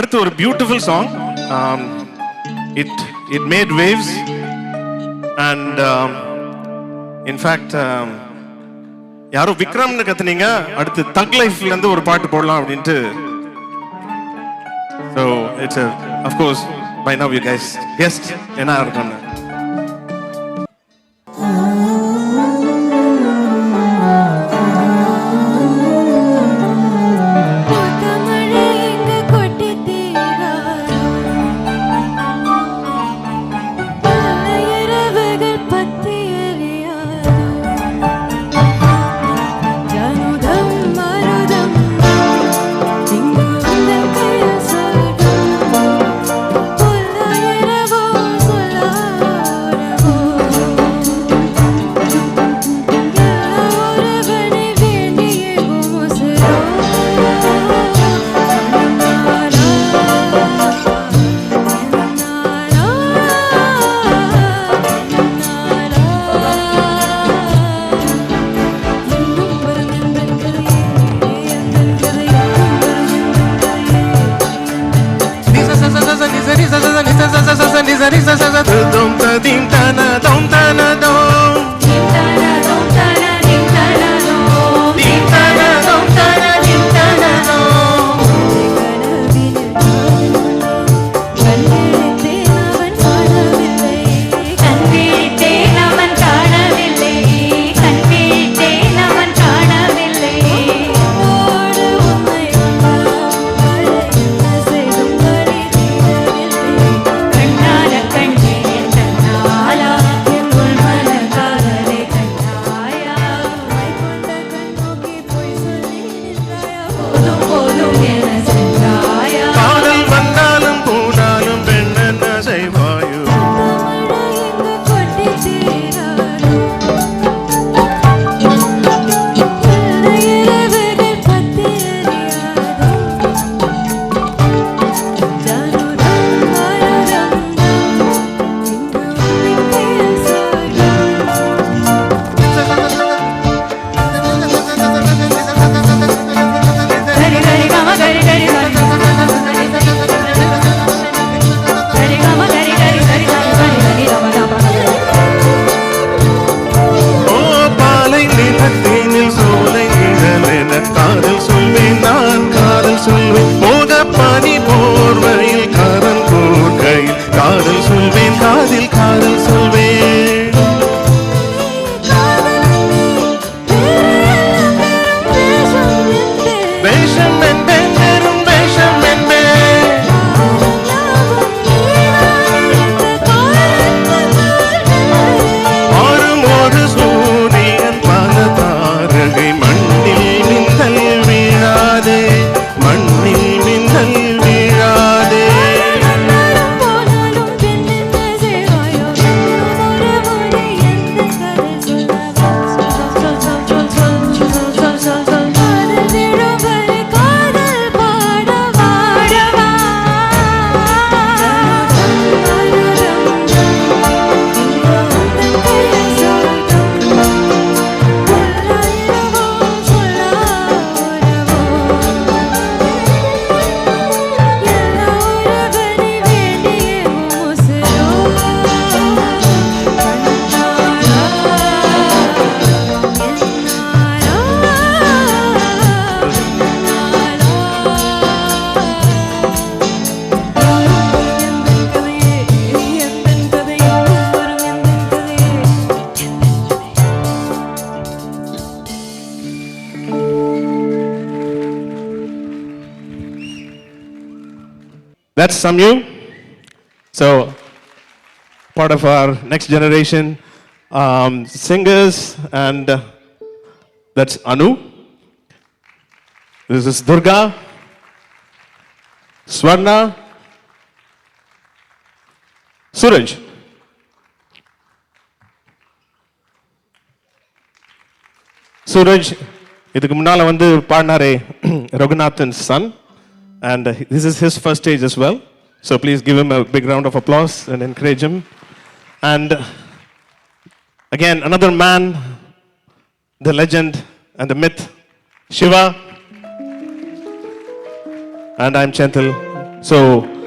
அடுத்து ஒரு beautiful song it it made waves and in fact யாரோ விக்ரம்னு கத்துனீங்க. அடுத்து தக் லைஃப்ல இருந்து ஒரு பாட்டு போடலாம் அப்படின்ட்டு. So it's of course by now you guys guessed என்ன இருக்கும்னு narices That's some you. So, part of our next generation um, singers, and uh, that's Anu. This is Durga, Swarna, Suraj. Suraj இதுக்கு முன்னால வந்து பாடினாரே Raghunathan son And uh, this is his first stage as well. So please give him a big round of applause and encourage him. And uh, again, another man, the legend and the myth, Shiva. And I'm gentle, So